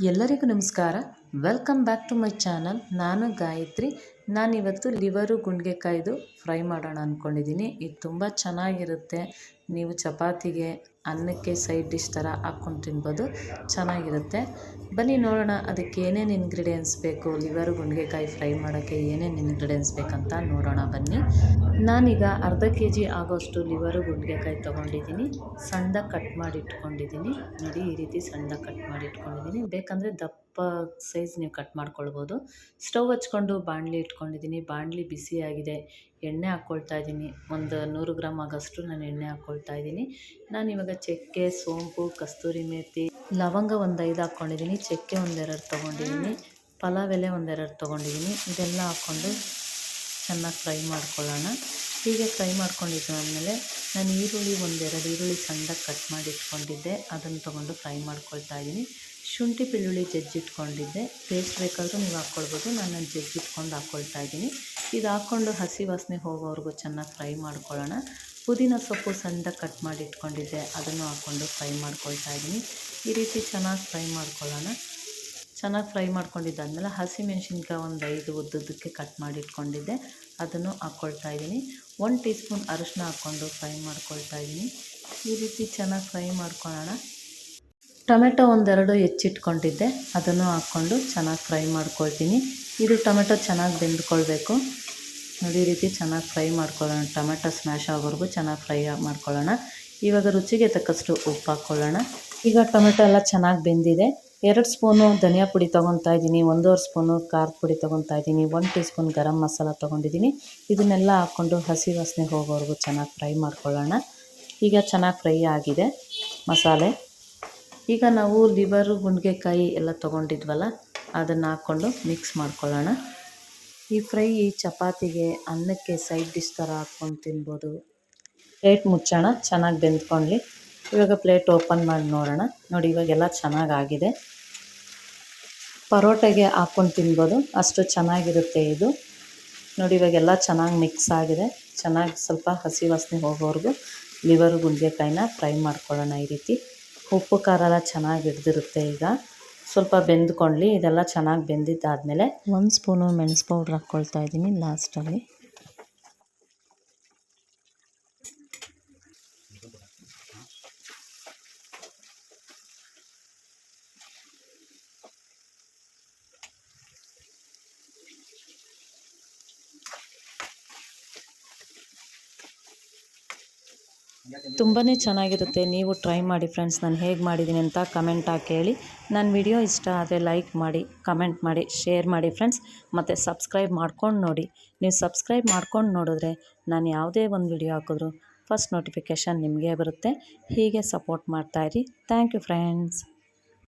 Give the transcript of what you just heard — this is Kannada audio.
ಎಲ್ಲರಿಗೂ ನಮಸ್ಕಾರ. Welcome back to my channel ನಾನು ಗಾಯತ್ರಿ. ನಾನಿವತ್ತು ಲಿವರು ಗುಂಡ್ಗೆಕಾಯ್ದು ಫ್ರೈ ಮಾಡೋಣ ಅಂದ್ಕೊಂಡಿದ್ದೀನಿ ಇದು ತುಂಬ ಚೆನ್ನಾಗಿರುತ್ತೆ. ನೀವು ಚಪಾತಿಗೆ, ಅನ್ನಕ್ಕೆ, ಸೈಡ್ ಡಿಶ್ ಥರ ಹಾಕ್ಕೊಂಡು ತಿನ್ಬೋದು. ಚೆನ್ನಾಗಿರುತ್ತೆ. ಬನ್ನಿ ನೋಡೋಣ ಅದಕ್ಕೆ ಏನೇನು ಇನ್ಗ್ರೀಡಿಯೆಂಟ್ಸ್ ಬೇಕು. ಲಿವರು ಗುಂಡ್ಗೆಕಾಯಿ ಫ್ರೈ ಮಾಡೋಕ್ಕೆ ಏನೇನು ಇನ್ಗ್ರೀಡಿಯೆಂಟ್ಸ್ ಬೇಕಂತ ನೋಡೋಣ ಬನ್ನಿ. ನಾನೀಗ ಅರ್ಧ ಕೆ ಜಿ ಆಗೋಷ್ಟು ಲಿವರು ಗುಂಡ್ಗೆಕಾಯಿ ತೊಗೊಂಡಿದ್ದೀನಿ. ಸಣ್ಣದಾಗಿ ಕಟ್ ಮಾಡಿ ಇಟ್ಕೊಂಡಿದ್ದೀನಿ ನೋಡಿ, ಈ ರೀತಿ ಸಣ್ಣದಾಗಿ ಕಟ್ ಮಾಡಿ ಇಟ್ಕೊಂಡಿದ್ದೀನಿ ಬೇಕಂದರೆ ದಪ್ಪ ಸೈಜ್ ನೀವು ಕಟ್ ಮಾಡ್ಕೊಳ್ಬೋದು. ಸ್ಟವ್ ಹಚ್ಕೊಂಡು ಬಾಣಲಿ ಇಟ್ಕೊಂಡಿದ್ದೀನಿ. ಬಾಣಲಿ ಬಿಸಿಯಾಗಿದೆ ಎಣ್ಣೆ ಹಾಕ್ಕೊಳ್ತಾ ಇದ್ದೀನಿ. ಒಂದು ನೂರು ಗ್ರಾಮ್ ಆಗೋಷ್ಟು ನಾನು ಎಣ್ಣೆ ಹಾಕ್ಕೊಳ್ತಾ ಇದ್ದೀನಿ. ನಾನು ಇವಾಗ ಚಕ್ಕೆ, ಸೋಂಪು, ಕಸ್ತೂರಿ ಮೇಥಿ ಲವಂಗ ಒಂದು ಐದು ಹಾಕ್ಕೊಂಡಿದ್ದೀನಿ ಚಕ್ಕೆ ಒಂದೆರಡು ತೊಗೊಂಡಿದ್ದೀನಿ. ಪಲಾವ್ ಎಲೆ ಒಂದೆರಡು ತೊಗೊಂಡಿದ್ದೀನಿ. ಇದೆಲ್ಲ ಹಾಕ್ಕೊಂಡು ಚೆನ್ನಾಗಿ ಫ್ರೈ ಮಾಡ್ಕೊಳ್ಳೋಣ. ಹೀಗೆ ಫ್ರೈ ಮಾಡ್ಕೊಂಡಿದ್ದಾದಮೇಲೆ ನಾನು ಈರುಳ್ಳಿ ಒಂದೆರಡು ಈರುಳ್ಳಿ ಸಣ್ಣದಾಗಿ ಕಟ್ ಮಾಡಿ ಇಟ್ಕೊಂಡಿದ್ದೆ. ಅದನ್ನು ತೊಗೊಂಡು ಫ್ರೈ ಮಾಡ್ಕೊಳ್ತಾ ಇದ್ದೀನಿ. ಶುಂಠಿ ಬೆಳ್ಳುಳ್ಳಿ ಜಜ್ಜಿಟ್ಕೊಂಡಿದ್ದೆ ಪೇಸ್ಟ್ ಬೇಕಾದರೂ ನೀವು ಹಾಕ್ಕೊಳ್ಬೋದು. ನಾನು ಜಜ್ಜಿಟ್ಕೊಂಡು ಹಾಕ್ಕೊಳ್ತಾ ಇದ್ದೀನಿ. ಇದು ಹಾಕ್ಕೊಂಡು ಹಸಿ ವಾಸನೆ ಹೋಗೋವರೆಗೂ ಚೆನ್ನಾಗಿ ಫ್ರೈ ಮಾಡ್ಕೊಳ್ಳೋಣ. ಪುದೀನ ಸೊಪ್ಪು ಸಣ್ಣದಾಗಿ ಕಟ್ ಮಾಡಿ ಇಟ್ಕೊಂಡಿದ್ದೆ. ಅದನ್ನು ಹಾಕ್ಕೊಂಡು ಫ್ರೈ ಮಾಡ್ಕೊಳ್ತಾ ಇದ್ದೀನಿ. ಈ ರೀತಿ ಚೆನ್ನಾಗಿ ಫ್ರೈ ಮಾಡ್ಕೊಳ್ಳೋಣ. ಚೆನ್ನಾಗಿ ಫ್ರೈ ಮಾಡ್ಕೊಂಡಿದ್ದಾದಮೇಲೆ ಹಸಿ ಮೆಣಸಿನ್ಕಾಯಿ ಒಂದು ಐದು ಉದ್ದದಕ್ಕೆ ಕಟ್ ಮಾಡಿ ಇಟ್ಕೊಂಡಿದ್ದೆ. ಅದನ್ನು ಹಾಕ್ಕೊಳ್ತಾ ಇದ್ದೀನಿ. ಒನ್ ಟೀ ಸ್ಪೂನ್ ಅರಿಶಿನ ಹಾಕ್ಕೊಂಡು ಫ್ರೈ ಮಾಡ್ಕೊಳ್ತಾ ಇದ್ದೀನಿ. ಈ ರೀತಿ ಚೆನ್ನಾಗಿ ಫ್ರೈ ಮಾಡ್ಕೊಳ್ಳೋಣ. ಟೊಮೆಟೊ ಒಂದೆರಡು ಹೆಚ್ಚಿಟ್ಕೊಂಡಿದ್ದೆ. ಅದನ್ನು ಹಾಕ್ಕೊಂಡು ಚೆನ್ನಾಗಿ ಫ್ರೈ ಮಾಡ್ಕೊಳ್ತೀನಿ. ಇದು ಟೊಮೆಟೊ ಚೆನ್ನಾಗಿ ಬೆಂದ್ಕೊಳ್ಬೇಕು. ನೋಡಿ ರೀತಿ ಚೆನ್ನಾಗಿ ಫ್ರೈ ಮಾಡ್ಕೊಳ್ಳೋಣ. ಟೊಮೆಟೊ ಸ್ಮ್ಯಾಶ್ ಆಗೋವರೆಗೂ ಚೆನ್ನಾಗಿ ಫ್ರೈ ಮಾಡ್ಕೊಳ್ಳೋಣ. ಇವಾಗ ರುಚಿಗೆ ತಕ್ಕಷ್ಟು ಉಪ್ಪು ಹಾಕ್ಕೊಳ್ಳೋಣ. ಈಗ ಟೊಮೆಟೊ ಎಲ್ಲ ಚೆನ್ನಾಗಿ ಬೆಂದಿದೆ. ಎರಡು ಸ್ಪೂನು ಧನಿಯಾ ಪುಡಿ ತೊಗೊತಾ ಇದ್ದೀನಿ. ಒಂದೂವರೆ ಸ್ಪೂನು ಖಾರದ ಪುಡಿ ತೊಗೊತಾ ಇದ್ದೀನಿ. One teaspoon garam masala ತೊಗೊಂಡಿದ್ದೀನಿ. ಇದನ್ನೆಲ್ಲ ಹಾಕ್ಕೊಂಡು ಹಸಿ ವಾಸನೆ ಹೋಗೋವರೆಗೂ ಚೆನ್ನಾಗಿ ಫ್ರೈ ಮಾಡ್ಕೊಳ್ಳೋಣ. ಈಗ ಚೆನ್ನಾಗಿ ಫ್ರೈ ಆಗಿದೆ ಮಸಾಲೆ. ಈಗ ನಾವು ಲಿವರು ಗುಂಡ್ಗೆಕಾಯಿ ಎಲ್ಲ ತೊಗೊಂಡಿದ್ವಲ್ಲ, ಅದನ್ನು ಹಾಕ್ಕೊಂಡು ಮಿಕ್ಸ್ ಮಾಡ್ಕೊಳ್ಳೋಣ. ಈ ಫ್ರೈ ಈ ಚಪಾತಿಗೆ ಅನ್ನಕ್ಕೆ ಸೈಡ್ ಡಿಶ್ ಥರ ಹಾಕ್ಕೊಂಡು ತಿನ್ಬೋದು. ಪ್ಲೇಟ್ ಮುಚ್ಚೋಣ, ಚೆನ್ನಾಗಿ ಬೆಂದ್ಕೊಂಡ್ಲಿ ಇವಾಗ ಪ್ಲೇಟ್ ಓಪನ್ ಮಾಡಿ ನೋಡೋಣ. ನೋಡಿ, ಇವಾಗೆಲ್ಲ ಚೆನ್ನಾಗಾಗಿದೆ. ಪರೋಟೆಗೆ ಹಾಕ್ಕೊಂಡು ತಿನ್ಬೋದು. ಅಷ್ಟು ಚೆನ್ನಾಗಿರುತ್ತೆ ಇದು. ನೋಡಿ, ಇವಾಗೆಲ್ಲ ಚೆನ್ನಾಗಿ ಮಿಕ್ಸ್ ಆಗಿದೆ. ಚೆನ್ನಾಗಿ ಸ್ವಲ್ಪ ಹಸಿ ವಾಸನೆ ಹೋಗೋವರೆಗೂ ಲಿವರು ಗುಂಡ್ಗೆಕಾಯಿನ ಫ್ರೈ ಮಾಡ್ಕೊಳ್ಳೋಣ ಈ ರೀತಿ. ಉಪ್ಪು ಖಾರ ಎಲ್ಲ ಚೆನ್ನಾಗಿ ಹಿಡ್ದಿರುತ್ತೆ ಈಗ. ಸ್ವಲ್ಪ ಬೆಂದ್ಕೊಳ್ಳಿ ಇದೆಲ್ಲ ಚೆನ್ನಾಗಿ ಬೆಂದಿದ್ದಾದ್ಮೇಲೆ ಒಂದು ಸ್ಪೂನು ಮೆಣಸು ಪೌಡ್ರ್ ಹಾಕ್ಕೊಳ್ತಾ ಇದ್ದೀನಿ ಲಾಸ್ಟಲ್ಲಿ. ತುಂಬಾ ಚೆನ್ನಾಗಿರುತ್ತೆ. ನೀವು ಟ್ರೈ ಮಾಡಿ ಫ್ರೆಂಡ್ಸ್ ನಾನು ಹೇಗೆ ಮಾಡಿದ್ದೀನಿ ಅಂತ ಕಮೆಂಟ್ ಹಾಕಿ ಹೇಳಿ ನನ್ನ ವಿಡಿಯೋ ಇಷ್ಟ ಆದರೆ ಲೈಕ್ ಮಾಡಿ ಕಮೆಂಟ್ ಮಾಡಿ ಶೇರ್ ಮಾಡಿ ಫ್ರೆಂಡ್ಸ್ ಮತ್ತು ಸಬ್ಸ್ಕ್ರೈಬ್ ಮಾಡ್ಕೊಂಡು ನೋಡಿ. ನೀವು ಸಬ್ಸ್ಕ್ರೈಬ್ ಮಾಡ್ಕೊಂಡು ನೋಡಿದ್ರೆ ನಾನು ಯಾವುದೇ ಒಂದು ವಿಡಿಯೋ ಹಾಕಿದ್ರು ಫಸ್ಟ್ ನೋಟಿಫಿಕೇಷನ್ ನಿಮಗೆ ಬರುತ್ತೆ. ಹೀಗೆ ಸಪೋರ್ಟ್ ಮಾಡ್ತಾಯಿರಿ ಥ್ಯಾಂಕ್ ಯು ಫ್ರೆಂಡ್ಸ್